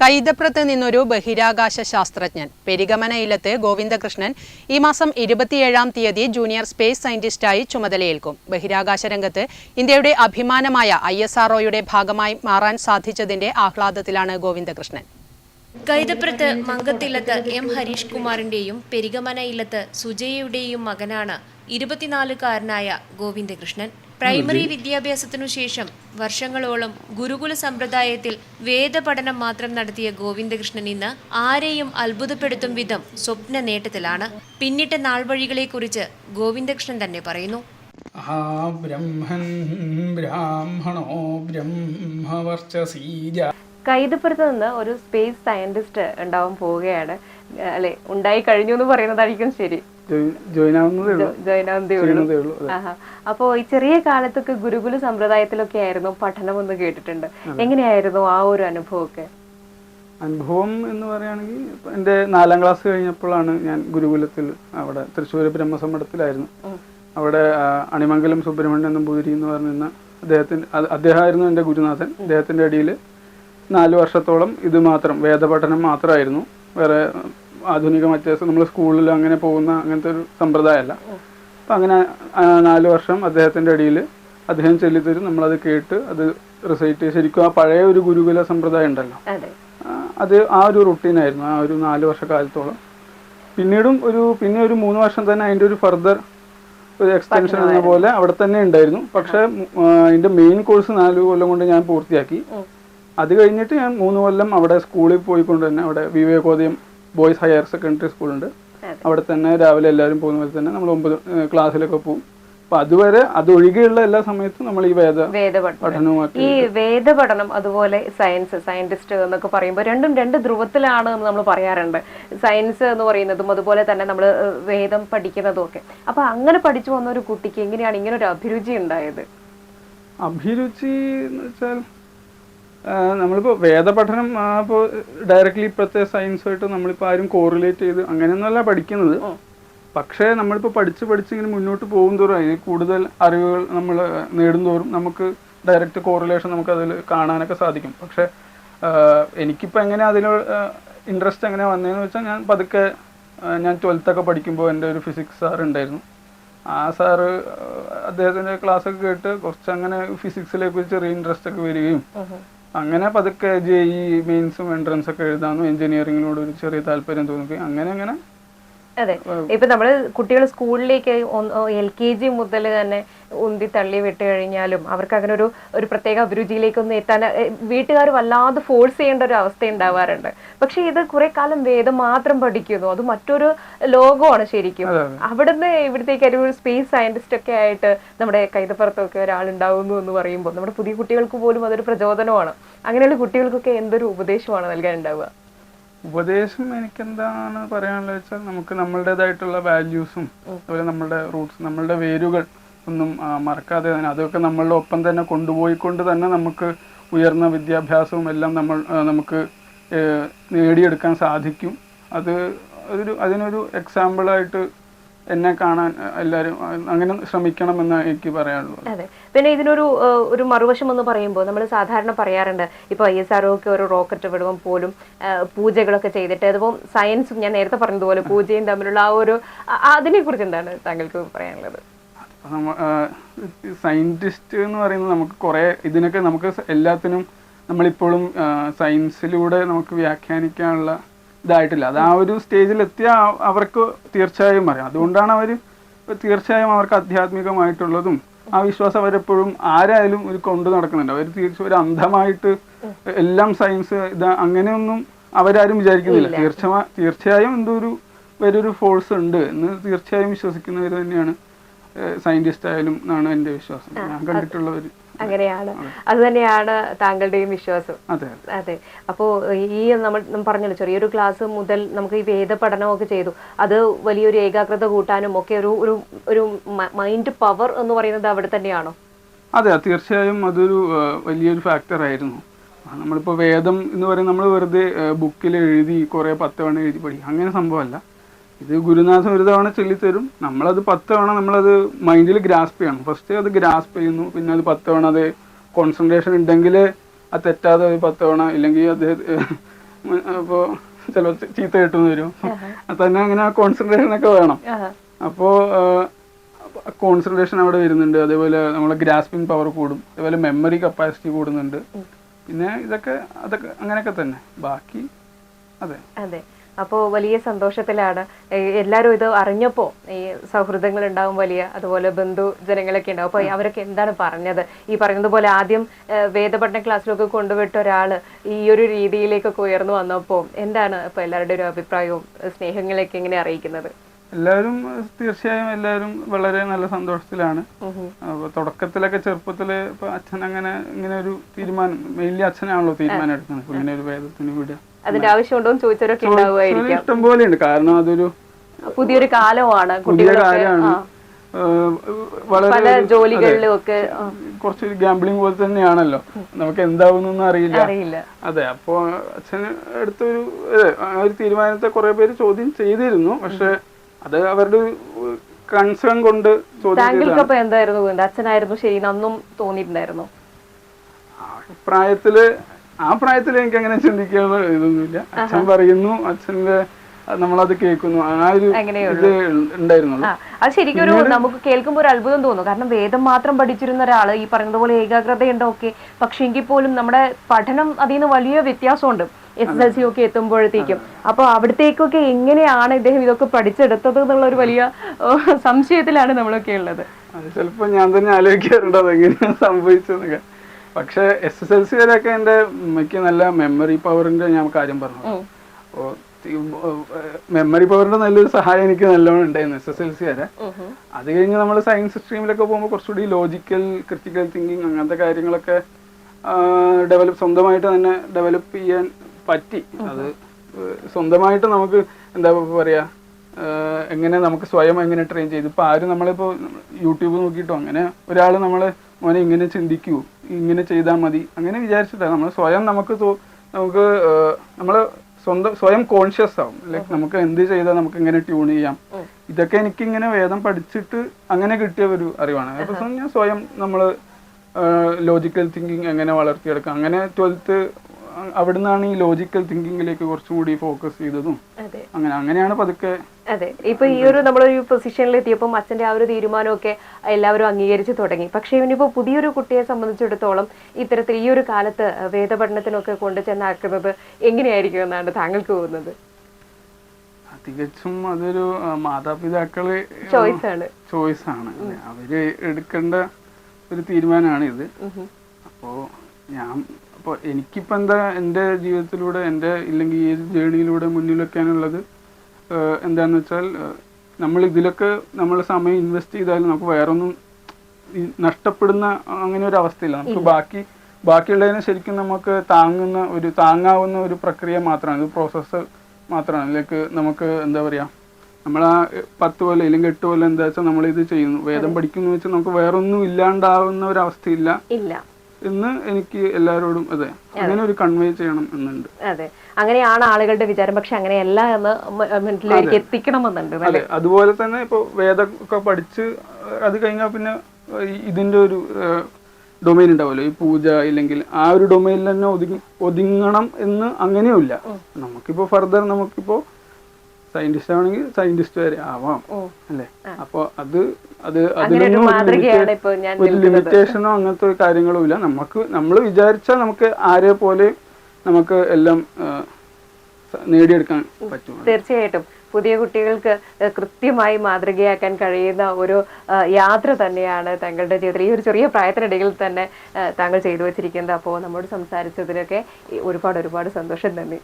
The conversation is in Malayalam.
കൈതപ്രത്ത് നിന്നൊരു ബഹിരാകാശ ശാസ്ത്രജ്ഞൻ. പെരിഗമന ഇല്ലത്ത് ഗോവിന്ദകൃഷ്ണൻ ഈ മാസം ഇരുപത്തിയേഴാം തീയതി ജൂനിയർ സ്പേസ് സയന്റിസ്റ്റായി ചുമതലയേൽക്കും. ബഹിരാകാശ രംഗത്ത് ഇന്ത്യയുടെ അഭിമാനമായ ഐ ഭാഗമായി മാറാൻ സാധിച്ചതിന്റെ ആഹ്ലാദത്തിലാണ് ഗോവിന്ദകൃഷ്ണൻ. കൈതപ്രത്ത് മങ്കത്തില്ലത്ത് എം ഹരീഷ് കുമാറിന്റെയും പെരിഗമന ഇല്ലത്ത് സുജയയുടെയും മകനാണ് ഇരുപത്തിനാലുകാരനായ ഗോവിന്ദകൃഷ്ണൻ. പ്രൈമറി വിദ്യാഭ്യാസത്തിനു ശേഷം വർഷങ്ങളോളം ഗുരുകുല സമ്പ്രദായത്തിൽ വേദപഠനം മാത്രം നടത്തിയ ഗോവിന്ദകൃഷ്ണൻ ഇന്ന് ആരെയും അത്ഭുതപ്പെടുത്തും വിധം സ്വപ്ന നേട്ടത്തിലാണ്. പിന്നിട്ട കുറിച്ച് ഗോവിന്ദകൃഷ്ണൻ തന്നെ പറയുന്നു. ആ ബ്രഹ്മൻ ബ്രാഹ്മണോ ബ്രഹ്മവർച്ചസീജ. കൈതപ്പുറത്ത് നിന്ന് ഒരു സ്പേസ് സയന്റിസ്റ്റ് ഉണ്ടാവാൻ പോവുകയാണ്. അല്ലെ ഉണ്ടായി കഴിഞ്ഞു എന്ന് പറയുന്നതായിരിക്കും ശരി. ജോയിൻ ആവുന്നതേ ഉള്ളൂ. അപ്പോ ഈ ചെറിയ കാലത്തൊക്കെ ഗുരുകുല സമ്പ്രദായത്തിലൊക്കെ ആയിരുന്നു പഠനം എന്ന് കേട്ടിട്ടുണ്ട്. എങ്ങനെയായിരുന്നു ആ ഒരു അനുഭവമൊക്കെ? അനുഭവം എന്ന് പറയുകയാണെങ്കിൽ എന്റെ എന്റെ നാലാം ക്ലാസ് കഴിഞ്ഞപ്പോഴാണ് ഞാൻ ഗുരുകുലത്തിൽ അവിടെ തൃശ്ശൂർ ബ്രഹ്മസമ്മടത്തിലായിരുന്നു അവിടെ അണിമംഗലം സുബ്രഹ്മണ്യൻ നമ്പൂതിരി എന്ന് പറഞ്ഞിരുന്ന അദ്ദേഹത്തിന്റെ അദ്ദേഹമായിരുന്നു എന്റെ ഗുരുനാഥൻ. അദ്ദേഹത്തിന്റെ അടിയിൽ നാല് വർഷത്തോളം ഇത് മാത്രം വേദപഠനം മാത്രമായിരുന്നു. വേറെ ആധുനിക മറ്റേ നമ്മൾ സ്കൂളിൽ അങ്ങനെ പോകുന്ന അങ്ങനത്തെ ഒരു സമ്പ്രദായമല്ല. അപ്പം അങ്ങനെ നാല് വർഷം അദ്ദേഹത്തിന്റെ അടിയിൽ അദ്ദേഹം ചൊല്ലിത്തരും നമ്മളത് കേട്ട് അത് റിസൈറ്റ് ശരിക്കും ആ പഴയ ഒരു ഗുരുകുല സമ്പ്രദായം ഉണ്ടല്ലോ. അതെ. ആ ഒരു റുട്ടീനായിരുന്നു ആ ഒരു നാല് വർഷക്കാലത്തോളം. പിന്നീടും ഒരു പിന്നെ ഒരു മൂന്ന് വർഷം തന്നെ അതിന്റെ ഒരു ഫർദർ ഒരു എക്സ്റ്റൻഷൻ എന്ന പോലെ അവിടെ തന്നെ ഉണ്ടായിരുന്നു. പക്ഷേ അതിന്റെ അതിന്റെ മെയിൻ കോഴ്സ് നാല് കൊല്ലം കൊണ്ട് ഞാൻ പൂർത്തിയാക്കി. അത് കഴിഞ്ഞിട്ട് ഞാൻ മൂന്ന് കൊല്ലം അവിടെ സ്കൂളിൽ പോയിക്കൊണ്ട് തന്നെ അവിടെ വിവേകോദയം ബോയ്സ് ഹയർ സെക്കൻഡറി സ്കൂളുണ്ട് അവിടെ തന്നെ രാവിലെ എല്ലാവരും പോകുന്ന പോലെ തന്നെ നമ്മൾ ഒമ്പത് ക്ലാസ്സിലൊക്കെ പോകും അപ്പൊ അതുവരെ അതൊഴികെയുള്ള എല്ലാ സമയത്തും നമ്മൾ ഈ വേദ വേദപഠനം. ഈ ഈ വേദപഠനം അതുപോലെ സയൻസ് സയന്റിസ്റ്റ് എന്നൊക്കെ പറയുമ്പോൾ രണ്ടും രണ്ട് ധ്രുവത്തിലാണ് എന്ന് നമ്മൾ പറയാറുണ്ട്. സയൻസ് എന്ന് പറയുന്നതും അതുപോലെ തന്നെ നമ്മൾ വേദം പഠിക്കുന്നതും ഒക്കെ. അപ്പൊ അങ്ങനെ പഠിച്ചു വന്ന ഒരു കുട്ടിക്ക് എങ്ങനെയാണ് ഇങ്ങനെ ഒരു അഭിരുചി ഉണ്ടായത്? അഭിരുചി എന്ന് വെച്ചാൽ ആ, നമ്മളിപ്പോ വേദപഠനം ഇപ്പോൾ ഡയറക്റ്റ്ലി ഇപ്പോഴത്തെ സയൻസുമായിട്ട് നമ്മളിപ്പോൾ ആരും കോറിലേറ്റ് ചെയ്ത് അങ്ങനെയൊന്നുമല്ല പഠിക്കുന്നത്. പക്ഷേ നമ്മളിപ്പോൾ പഠിച്ച് പഠിച്ച് ഇങ്ങനെ മുന്നോട്ട് പോകും തോറും അതിൽ കൂടുതൽ അറിവുകൾ നമ്മൾ നേടുന്തോറും നമുക്ക് ഡയറക്റ്റ് കോറിലേഷൻ നമുക്ക് അതിൽ കാണാനൊക്കെ സാധിക്കും. പക്ഷേ എനിക്കിപ്പോൾ എങ്ങനെ അതിൽ ഇൻട്രസ്റ്റ് എങ്ങനെ വന്നതെന്ന് വെച്ചാൽ ഞാൻ പതുക്കെ ഞാൻ ട്വൽത്തൊക്കെ പഠിക്കുമ്പോൾ എന്റെ ഒരു ഫിസിക്സ് സാർ ഉണ്ടായിരുന്നു. ആ സാറ് അദ്ദേഹത്തിന്റെ ക്ലാസ്സൊക്കെ കേട്ട് കുറച്ച് അങ്ങനെ ഫിസിക്സിലേക്ക് ചെറിയ ഇൻട്രസ്റ്റ് ഒക്കെ വരികയും അങ്ങനെ പതുക്കെ ജെ ഇ മെയിൻസും എൻട്രൻസ് ഒക്കെ എഴുതാനും എഞ്ചിനീയറിങ്ങിനോട് ഒരു ചെറിയ താല്പര്യം തോന്നുകയും അങ്ങനെ അങ്ങനെ അതെ. ഇപ്പൊ നമ്മൾ കുട്ടികൾ സ്കൂളിലേക്ക് എൽ കെ ജി മുതൽ തന്നെ ഉന്തി തള്ളി വിട്ട് കഴിഞ്ഞാലും അവർക്ക് അങ്ങനെ ഒരു ഒരു പ്രത്യേക അഭിരുചിയിലേക്കൊന്നും എത്താൻ വീട്ടുകാർ വല്ലാതെ ഫോഴ്സ് ചെയ്യേണ്ട ഒരു അവസ്ഥ ഉണ്ടാവാറുണ്ട്. പക്ഷെ ഇത് കുറെ കാലം വേദം മാത്രം പഠിക്കുന്നു. അത് മറ്റൊരു ലോകമാണ് ശരിക്കും. അവിടുന്ന് ഇവിടത്തേക്ക് ഒരു സ്പേസ് സയന്റിസ്റ്റ് ഒക്കെ ആയിട്ട് നമ്മുടെ കൈതപ്പുറത്തൊക്കെ ഒരാളുണ്ടാവുന്നു എന്ന് പറയുമ്പോൾ നമ്മുടെ പുതിയ കുട്ടികൾക്ക് പോലും അതൊരു പ്രചോദനമാണ്. അങ്ങനെയുള്ള കുട്ടികൾക്കൊക്കെ എന്തൊരു ഉപദേശമാണ് നൽകാനുണ്ടാവുക? ഉപദേശം എനിക്കെന്താണ് പറയാനുള്ളത് വെച്ചാൽ നമുക്ക് നമ്മളുടേതായിട്ടുള്ള വാല്യൂസും അതുപോലെ നമ്മളുടെ റൂട്ട്സ് നമ്മളുടെ വേരുകൾ ഒന്നും മറക്കാതെ തന്നെ അതൊക്കെ നമ്മളുടെ ഒപ്പം തന്നെ കൊണ്ടുപോയിക്കൊണ്ട് തന്നെ നമുക്ക് ഉയർന്ന വിദ്യാഭ്യാസവും എല്ലാം നമ്മൾ നമുക്ക് നേടിയെടുക്കാൻ സാധിക്കും. അത് ഒരു അതിനൊരു എക്സാമ്പിളായിട്ട് എന്നെ കാണാൻ എല്ലാവരും അങ്ങനെ ശ്രമിക്കണമെന്ന് എനിക്ക് പറയാനുള്ളൂ. അതെ. പിന്നെ ഇതിനൊരു ഒരു മറുവശം എന്ന് പറയുമ്പോൾ നമ്മൾ സാധാരണ പറയാറുണ്ട് ഇപ്പോൾ ഐ എസ് ആർഒ ഒക്കെ ഒരു റോക്കറ്റ് വിടുമ്പോൾ പോലും പൂജകളൊക്കെ ചെയ്തിട്ട് അതിപ്പോൾ സയൻസും ഞാൻ നേരത്തെ പറഞ്ഞതുപോലെ പൂജയും തമ്മിലുള്ള ആ ഒരു അതിനെ കുറിച്ച് എന്താണ് താങ്കൾക്ക് പറയാനുള്ളത്? സയന്റിസ്റ്റ് എന്ന് പറയുന്നത് നമുക്ക് കുറേ ഇതിനൊക്കെ നമുക്ക് എല്ലാത്തിനും നമ്മളിപ്പോഴും സയൻസിലൂടെ നമുക്ക് വ്യാഖ്യാനിക്കാനുള്ള ഇതായിട്ടില്ല. അത് ആ ഒരു സ്റ്റേജിൽ എത്തിയ അവർക്ക് തീർച്ചയായും അറിയാം. അതുകൊണ്ടാണ് അവർ തീർച്ചയായും അവർക്ക് ആധ്യാത്മികമായിട്ടുള്ളതും ആ വിശ്വാസം അവരെപ്പോഴും ആരായാലും ഒരു കൊണ്ടു നടക്കുന്നുണ്ട്. അവർ തീർച്ചയായും ഒരു അന്ധമായിട്ട് എല്ലാം സയൻസ് ഇത് അങ്ങനെയൊന്നും അവരാരും വിചാരിക്കുന്നില്ല. തീർച്ച തീർച്ചയായും എന്തോ ഒരു വലിയൊരു ഫോഴ്സ് ഉണ്ട് എന്ന് തീർച്ചയായും വിശ്വസിക്കുന്നവർ തന്നെയാണ് സയന്റിസ്റ്റ് ആയാലും എന്നാണ് എന്റെ വിശ്വാസം. ഞാൻ കണ്ടിട്ടുള്ളവർ അങ്ങനെയാണ്. അത്. തന്നെയാണ് താങ്കളുടെയും വിശ്വാസം. അതെ അപ്പോ ഈ നമ്മൾ പറഞ്ഞല്ലോ ചെറിയൊരു ക്ലാസ് മുതൽ നമുക്ക് ഈ വേദ പഠനമൊക്കെ ചെയ്തു. അത് വലിയൊരു ഏകാഗ്രത കൂട്ടാനും ഒക്കെ ഒരു ഒരു ഒരു മൈൻഡ് പവർ എന്ന് പറയുന്നത് അവിടെ തന്നെയാണോ? അതെ തീർച്ചയായും അതൊരു വലിയൊരു ഫാക്ടർ ആയിരുന്നു. നമ്മളിപ്പോ നമ്മളിപ്പോൾ വേദം എന്ന് പറയുന്നത് നമ്മൾ വെറുതെ ബുക്കിൽ എഴുതി കുറേ പത്ത് തവണ എഴുതി പഠിക്കും അങ്ങനെ സംഭവമല്ല. ഇത് ഗുരുനാഥൻ ഒരു തവണ ചൊല്ലിത്തരും. നമ്മളത് പത്ത് തവണ നമ്മളത് മൈൻഡിൽ ഗ്രാസ്പ് ചെയ്യണം. ഫസ്റ്റ് അത് ഗ്രാസ്പ് ചെയ്യുന്നു പിന്നെ അത് പത്ത് തവണ അത് കോൺസെൻട്രേഷൻ ഉണ്ടെങ്കിൽ അത് തെറ്റാതെ ഒരു പത്ത് തവണ ഇല്ലെങ്കിൽ അത് അപ്പോൾ ചില ചീത്ത കിട്ടുന്ന വരും. അത് തന്നെ അങ്ങനെ കോൺസെൻട്രേഷൻ ഒക്കെ വേണം. അപ്പോൾ കോൺസെൻട്രേഷൻ അവിടെ വരുന്നുണ്ട്. അതേപോലെ നമ്മളെ ഗ്രാസ്പിംഗ് പവർ കൂടും. അതേപോലെ മെമ്മറി കപ്പാസിറ്റി കൂടുന്നുണ്ട്. പിന്നെ ഇതൊക്കെ അതൊക്കെ അങ്ങനെയൊക്കെ തന്നെ. ബാക്കി അതെ. അതെ. അപ്പോൾ വലിയ സന്തോഷത്തിലാണ്. എല്ലാവരും ഇത് അറിഞ്ഞപ്പോൾ ഈ സൗഹൃദങ്ങൾ ഉണ്ടാവും വലിയ അതുപോലെ ബന്ധു ജനങ്ങളൊക്കെ ഉണ്ടാവും. അപ്പോൾ അവരൊക്കെ എന്താണ് പറഞ്ഞത്? ഈ പറയുന്നതുപോലെ ആദ്യം വേദപഠന ക്ലാസ്സിലൊക്കെ കൊണ്ടുവിട്ട ഒരാൾ ഈ ഒരു രീതിയിലേക്കൊക്കെ ഉയർന്നു വന്നപ്പോൾ എന്താണ് ഇപ്പോൾ എല്ലാവരുടെ ഒരു അഭിപ്രായവും സ്നേഹങ്ങളൊക്കെ എങ്ങനെ അറിയിക്കുന്നത്? എല്ലാവരും തീർച്ചയായും എല്ലാവരും വളരെ നല്ല സന്തോഷത്തിലാണ്. അപ്പോൾ തുടക്കത്തിലൊക്കെ ചെറുപ്പത്തിൽ ഇപ്പോൾ അച്ഛൻ അങ്ങനെ ഇങ്ങനെ ഒരു തീരുമാനം മെയിൻലി അച്ഛനാണല്ലോ തീരുമാനം എടുക്കുന്നത് ഇങ്ങനെ ഒരു വേദത്തിന് വിടുക. അതിന്റെ ആവശ്യമുണ്ടോ എന്ന് ചോദിച്ചവരൊക്കെ ഉണ്ടാവുമായിരിക്കും. ഇഷ്ടം പോലെയുണ്ട്. കാരണം അതൊരു പുതിയൊരു കാലമാണ് പുതിയ വളരെ ജോലികളിലും ഒക്കെ കുറച്ച് ഗാംബ്ലിംഗ് പോലെ തന്നെയാണല്ലോ. നമുക്ക് എന്താവുന്നൊന്നും അറിയില്ല. അതെ അപ്പോ അച്ഛന് എടുത്തൊരു ഒരു തീരുമാനത്തെ കുറെ പേര് ചോദ്യം ചെയ്തിരുന്നു. പക്ഷെ അത് അവരുടെ കൺസേൺ കൊണ്ട് ചോദ്യം താങ്കൾക്ക് ചെയ്തതാണ്. അപ്പൊ എന്തായിരുന്നു? അച്ഛനായിരുന്നു ശരി അന്നും തോന്നിയിട്ടുണ്ടായിരുന്നു? പ്രായത്തിൽ ആ പ്രായത്തിൽ എനിക്ക് അങ്ങനെ ചിന്തിക്കാനുള്ള ഇതൊന്നുമില്ല. അച്ഛൻ പറയുന്നു അച്ഛന്റെ നമ്മളത് കേൾക്കുന്നു. ആ ഒരു ഇത് ഉണ്ടായിരുന്നുള്ളൂ. അത് ശരിക്കും ഒരു നമുക്ക് കേൾക്കുമ്പോൾ ഒരു അത്ഭുതം തോന്നും. കാരണം വേദം മാത്രം പഠിച്ചിരുന്ന ഒരാൾ ഈ പറയുന്നതുപോലെ ഏകാഗ്രതയുണ്ട് ഓക്കെ പക്ഷെ എങ്കിൽ പോലും നമ്മുടെ പഠനം അതിൽ നിന്ന് വലിയ വ്യത്യാസമുണ്ട്. എസ് എസ് എൽ സി ഒക്കെ എത്തുമ്പോഴത്തേക്കും. അപ്പൊ അവിടത്തേക്കൊക്കെ എങ്ങനെയാണ് ഇദ്ദേഹം ഇതൊക്കെ പഠിച്ചെടുത്തത് എന്നുള്ള ഒരു വലിയ സംശയത്തിലാണ് നമ്മളൊക്കെ ഉള്ളത്. അത് ചിലപ്പോ ഞാൻ തന്നെ ആലോചിക്കാറുണ്ട് അതെങ്ങനെയാണ് സംഭവിച്ചതെന്നൊക്കെ. പക്ഷെ എസ് എസ് എൽ സി വരെയൊക്കെ എന്റെ ഉമ്മയ്ക്ക് നല്ല മെമ്മറി പവറിന്റെ ഞാൻ കാര്യം പറഞ്ഞു. അപ്പോൾ മെമ്മറി പവറിന്റെ നല്ലൊരു സഹായം എനിക്ക് നല്ലോണം ഉണ്ടായിരുന്നു എസ് എസ് എൽ സി വരെ. അത് കഴിഞ്ഞ് നമ്മൾ സയൻസ് സ്ട്രീമിലൊക്കെ പോകുമ്പോൾ കുറച്ചുകൂടി ലോജിക്കൽ ക്രിറ്റിക്കൽ തിങ്കിങ് അങ്ങനത്തെ കാര്യങ്ങളൊക്കെ ഡെവലപ്പ് സ്വന്തമായിട്ട് തന്നെ ഡെവലപ്പ് ചെയ്യാൻ പറ്റി. അത് സ്വന്തമായിട്ട് നമുക്ക് എന്താ പറയാ എങ്ങനെ നമുക്ക് സ്വയം എങ്ങനെ ട്രെയിൻ ചെയ്ത് ഇപ്പൊ ആരും നമ്മളിപ്പോ യൂട്യൂബ് നോക്കിയിട്ടോ അങ്ങനെ ഒരാൾ നമ്മളെ മോനെ ഇങ്ങനെ ചിന്തിക്കൂ ഇങ്ങനെ ചെയ്താൽ മതി. അങ്ങനെ വിചാരിച്ചിട്ടില്ല നമ്മൾ സ്വയം നമുക്ക് നമുക്ക് നമ്മൾ സ്വന്തം സ്വയം കോൺഷ്യസ് ആവും. ലൈക്ക് നമുക്ക് എന്ത് ചെയ്താൽ നമുക്ക് ഇങ്ങനെ ട്യൂൺ ചെയ്യാം. ഇതൊക്കെ എനിക്ക് ഇങ്ങനെ വേദം പഠിച്ചിട്ട് അങ്ങനെ കിട്ടിയ ഒരു അറിവാണ്. അപ്പം ഞാൻ സ്വയം നമ്മൾ ലോജിക്കൽ തിങ്കിങ് എങ്ങനെ വളർത്തിയെടുക്കാം അങ്ങനെ ട്വൽത്ത് അവിടുന്നാണ് ഈ ലോജിക്കൽ തിങ്കിങ്ങിലേക്ക് കുറച്ചും കൂടി ഫോക്കസ് ചെയ്തതും അങ്ങനെ അങ്ങനെയാണ് പതുക്കെ അതെ. ഇപ്പൊ ഈ ഒരു നമ്മളൊരു പൊസിഷനിൽ എത്തിയപ്പോൾ അച്ഛന്റെ ആ ഒരു തീരുമാനമൊക്കെ എല്ലാവരും അംഗീകരിച്ചു തുടങ്ങി. പക്ഷെ ഇവനിപ്പോ പുതിയൊരു കുട്ടിയെ സംബന്ധിച്ചിടത്തോളം ഇത്തരത്തിൽ ഈ ഒരു കാലത്ത് വേദപഠനത്തിനൊക്കെ കൊണ്ടു ചെന്നാക്കുന്നത് എങ്ങനെയായിരിക്കും എന്നാണ് താങ്കൾക്ക് തോന്നുന്നത്? തികച്ചും അതൊരു മാതാപിതാക്കൾ ചോയ്സ് ആണ്. ചോയ്സ് ആണ്? അവർ എടുക്കേണ്ട ഒരു തീരുമാനമാണ് ഇത് അപ്പോ ഞാൻ അപ്പോൾ എനിക്കിപ്പോൾ എന്താ എന്റെ ജീവിതത്തിലൂടെ എന്റെ ഇല്ലെങ്കിൽ ഈ ഒരു ജേണിയിലൂടെ മുന്നിൽ വെക്കാനുള്ളത് എന്താണെന്ന് എന്താന്ന് വെച്ചാൽ നമ്മൾ ഇതിലൊക്കെ നമ്മൾ സമയം ഇൻവെസ്റ്റ് ചെയ്താൽ നമുക്ക് വേറൊന്നും നഷ്ടപ്പെടുന്ന അങ്ങനെ ഒരു അവസ്ഥയില്ല. നമുക്ക് ബാക്കി ബാക്കിയുള്ളതിനെ ശരിക്കും നമുക്ക് താങ്ങുന്ന ഒരു താങ്ങാവുന്ന ഒരു പ്രക്രിയ മാത്രമാണ്. പ്രോസസ്സ് മാത്രമാണ്. ലൈക്ക് നമുക്ക് എന്താ പറയുക നമ്മൾ ആ പത്ത് കൊല്ലം അല്ലെങ്കിൽ എട്ട് കൊല്ലം എന്താ വെച്ചാൽ നമ്മൾ ഇത് ചെയ്യുന്നു. വേദം പഠിക്കുന്നു വെച്ചാൽ നമുക്ക് വേറൊന്നും ഇല്ലാണ്ടാവുന്ന ഒരു അവസ്ഥയില്ല. എന്ന് എനിക്ക് എല്ലാവരോടും അതെ അങ്ങനെ ഒരു കൺവേ ചെയ്യണം എന്നുണ്ട്. അതെ. അങ്ങനെയാണ് ആളുകളുടെ വിചാരം. പക്ഷെ അങ്ങനെയല്ല എന്ന് മനസ്സിലേക്ക് എത്തിക്കണമെന്നുണ്ട് അതെ. അതുപോലെ തന്നെ ഇപ്പൊ വേദമൊക്കെ പഠിച്ച് അത് കഴിഞ്ഞാൽ പിന്നെ ഇതിന്റെ ഒരു ഡൊമൈൻ ഉണ്ടാവല്ലോ ഈ പൂജ ഇല്ലെങ്കിൽ ആ ഒരു ഡൊമൈനിൽ തന്നെ ഒതുങ്ങി ഒതുങ്ങണം എന്ന് അങ്ങനെയുമില്ല. നമുക്കിപ്പോ ഫർദർ നമുക്കിപ്പോ സയന്റിസ്റ്റ് ആണെങ്കിൽ സയന്റിസ്റ്റ് വരെ ആവാം. അല്ലേ? അപ്പൊ അത് അത് അതിനൊന്നും ഒരു ലിമിറ്റേഷനോ അങ്ങനത്തെ ഒരു കാര്യങ്ങളും ഇല്ല. നമുക്ക് നമ്മൾ വിചാരിച്ചാൽ നമുക്ക് ആരെ പോലെ നമുക്ക് എല്ലാം നേടിയെടുക്കാൻ പറ്റും. തീർച്ചയായിട്ടും. പുതിയ കുട്ടികൾക്ക് കൃത്യമായി മാതൃകയാക്കാൻ കഴിയുന്ന ഒരു യാത്ര തന്നെയാണ് താങ്കളുടെ ജീവിതത്തിൽ. ഈ ഒരു ചെറിയ പ്രായത്തിനിടയിൽ തന്നെ താങ്കൾ ചെയ്തു വെച്ചിരിക്കുന്നത്. അപ്പോൾ നമ്മോട് സംസാരിച്ചതിനൊക്കെ ഒരുപാട് ഒരുപാട് സന്തോഷം. നന്ദി.